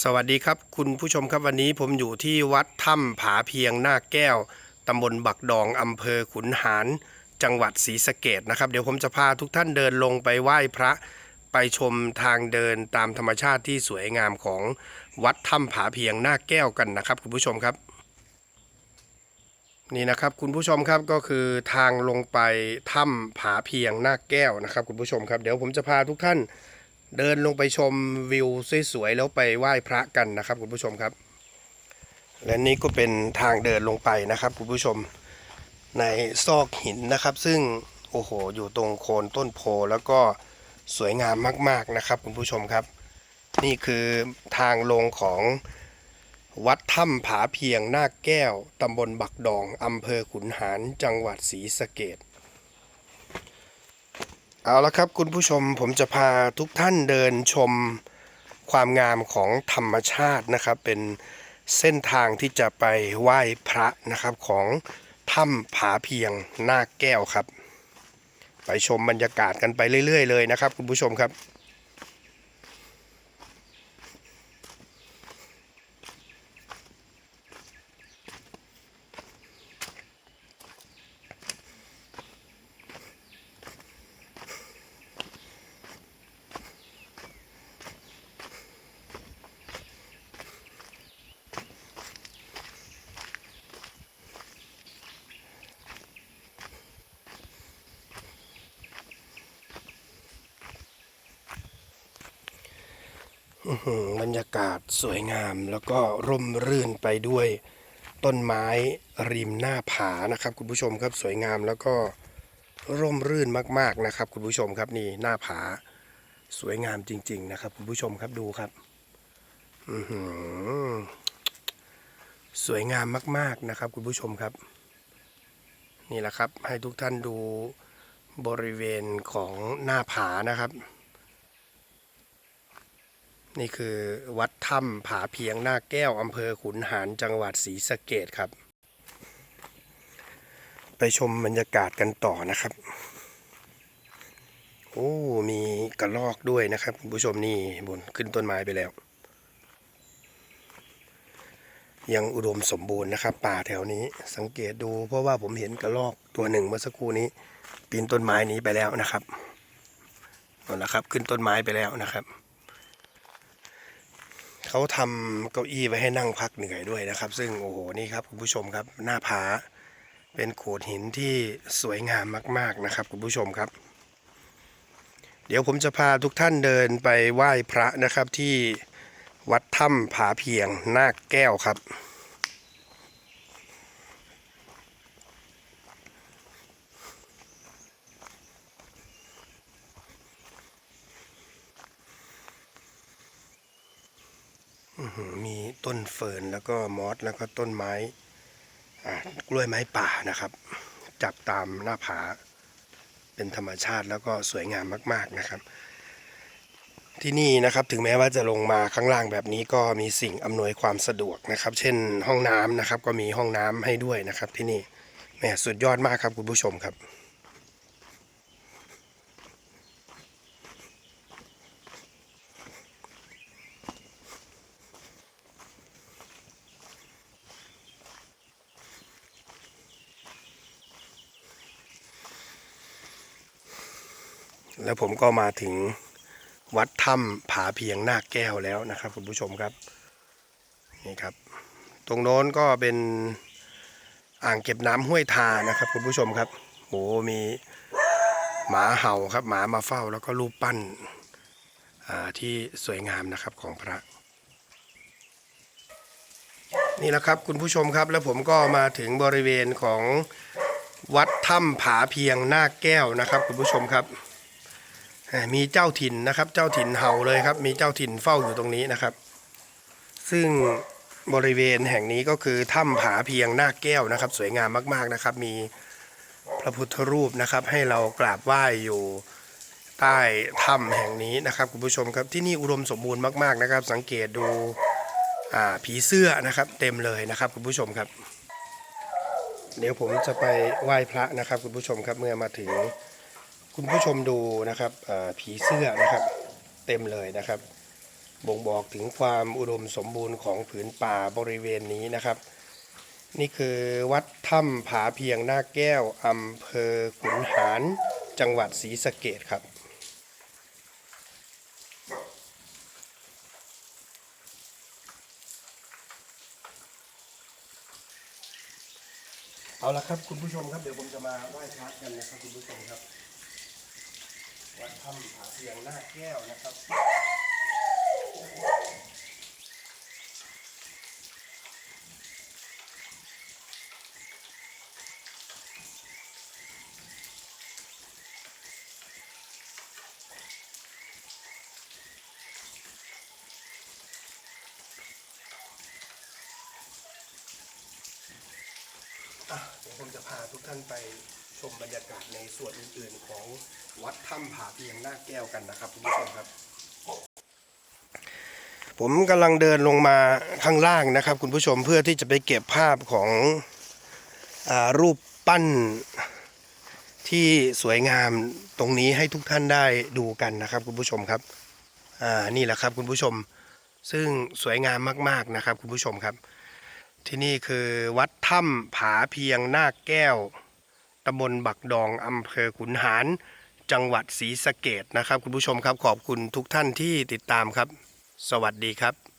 สวัสดีครับ คุณผู้ชมครับวันนี้ผมอยู่ที่วัดถ้ำผาเพียงหน้าแก้วตำบลบักดองอำเภอขุนหาร จังหวัดศรีสะเกดนะครับ เดี๋ยวผมจะพาทุกท่านเดินลงไปไหว้พระไปชมทางเดินตามธรรมชาติที่สวยงามของวัดถ้ำผาเพียงหน้าแก้วกันนะครับ คุณผู้ชมครับ นี่นะครับคุณผู้ชมครับก็คือทางลงไปถ้ำผาเพียงหน้าแก้วนะครับ คุณผู้ชมครับ เดี๋ยวผมจะพาทุกท่าน เดินลงไปชมวิวสวยๆแล้วไปไหว้พระกันนะครับคุณผู้ชมครับ และนี่ก็เป็นทางเดินลงไปนะครับคุณผู้ชมในซอกหินนะครับ ซึ่งโอ้โหอยู่ตรงโคนต้นโพแล้วก็สวยงามมาก ๆนะครับ คุณผู้ชมครับ นี่คือทางลงของวัดถ้ำผาเพียงหน้าแก้วตำบลบักดองอำเภอขุนหารจังหวัดศรีสะเกด เอาละครับคุณผู้ชมผมจะพาทุกท่านเดินชมความงามของธรรมชาตินะครับ เป็นเส้นทางที่จะไปไหว้พระนะครับของถ้ำผาเพียงหน้าแก้วครับ ไปชมบรรยากาศกันไปเรื่อย ๆ เลยนะครับ คุณผู้ชมครับ บรรยากาศสวยงามแล้วก็ร่มรื่นไปด้วยต้นไม้ริมหน้าผานะครับ คุณผู้ชมครับสวยงามแล้วก็ร่มรื่นมาก ๆนะครับ คุณผู้ชมครับนี่หน้าผาสวยงามจริง ๆ นะครับ คุณผู้ชมครับดูครับสวยงามมาก ๆนะครับ คุณผู้ชมครับ นี่แหละครับ ให้ทุกท่านดูบริเวณของหน้าผานะครับ นี่คือวัดถ้ำผาเพียงหน้าแก้วอำเภอขุนหารจังหวัดศรีสะเกดครับ ไปชมบรรยากาศกันต่อนะครับ โอ้ มีกระรอกด้วยนะครับคุณผู้ชมนี่บนขึ้นต้นไม้ไปแล้ว ยังอุดมสมบูรณ์นะครับ ป่าแถวนี้สังเกตดูเพราะว่าผมเห็นกระรอกตัวหนึ่งเมื่อสักครู่นี้ ปีนต้นไม้นี้ไปแล้วนะครับนั่นแหละครับ ขึ้นต้นไม้ไปแล้วนะครับ เขาทำเก้าอี้ไว้ให้นั่งพักเหนื่อยด้วยนะครับ ซึ่งโอ้โหนี่ครับคุณผู้ชมครับหน้าผาเป็นโขดหินที่สวยงามมาก ๆนะครับ คุณผู้ชมครับ เดี๋ยวผมจะพาทุกท่านเดินไปไหว้พระนะครับที่วัดถ้ำผาเพียงนาคแก้วครับ มีต้นเฟิร์นแล้วก็มอสแล้วก็ต้นไม้กล้วยไม้ป่านะครับ จับตามหน้าผา เป็นธรรมชาติแล้วก็สวยงามมาก ๆนะครับ ที่นี่นะครับถึงแม้ว่าจะลงมาข้างล่างแบบนี้ก็มีสิ่งอำนวยความสะดวกนะครับ เช่นห้องน้ำนะครับ ก็มีห้องน้ำให้ด้วยนะครับที่นี่แหมสุดยอดมากครับคุณผู้ชมครับ แล้วผมก็มาถึงวัดถ้ำผาเพียงหน้าแก้วแล้วนะครับคุณผู้ชมครับนี่ครับ ตรงโน้นก็เป็นอ่างเก็บน้ำห้วยทานะครับคุณผู้ชมครับโหมีหมาเห่าครับหมามาเฝ้าแล้วก็รูปปั้นที่สวยงามนะครับของพระ นี่แหละครับคุณผู้ชมครับแล้วผมก็มาถึงบริเวณของวัดถ้ำผาเพียงหน้าแก้วนะครับคุณผู้ชมครับ มีเจ้าถิ่นนะครับ เจ้าถิ่นเห่าเลยครับ มีเจ้าถิ่นเฝ้าอยู่ตรงนี้นะครับ ซึ่งบริเวณแห่งนี้ก็คือถ้ำผาเพียงหน้าแก้วนะครับ สวยงามมาก ๆนะครับ มีพระพุทธรูปนะครับ ให้เรากราบไหว้อยู่ใต้ถ้ำแห่งนี้นะครับคุณผู้ชมครับที่นี่อุดมสมบูรณ์มากๆนะครับ สังเกตดูผีเสื้อนะครับ เต็มเลยนะครับคุณผู้ชมครับ เดี๋ยวผมจะไปไหว้พระนะครับคุณผู้ชมครับเมื่อมาถึง คุณผู้ชมดูนะครับผีเสื้อนะครับ เต็มเลยนะครับ บ่งบอกถึงความอุดมสมบูรณ์ของผืนป่าบริเวณนี้นะครับ นี่คือวัดถ้ำผาเพียงหน้าแก้วอำเภอขุนหารจังหวัดศรีสะเกดครับเอาละครับคุณผู้ชมครับเดี๋ยวผมจะมาไหว้พระกันนะครับคุณผู้ชมครับ วัดถ้ำผาเพียงหน้าแก้วนะครับเดี๋ยวผมจะพาทุกท่านไปชมบรรยากาศในส่วนอื่นๆของ วัดถ้ำผาเพียงหน้าแก้วกันนะครับคุณผู้ชมครับ ผมกำลังเดินลงมาข้างล่างนะครับ คุณผู้ชมเพื่อที่จะไปเก็บภาพของอรูปปั้นที่สวยงามตรงนี้ให้ทุกท่านได้ดูกันนะครับ คุณผู้ชมครับนี่แหละครับคุณผู้ชมซึ่งสวยงามมาก ๆนะครับ คุณผู้ชมครับ ที่นี่คือวัดถ้ำผาเพียงหน้าแก้วตำบลบักดองอำเภอขุนหาร จังหวัดศรีสะเกดนะครับ คุณผู้ชมครับขอบคุณทุกท่านที่ติดตามครับ สวัสดีครับ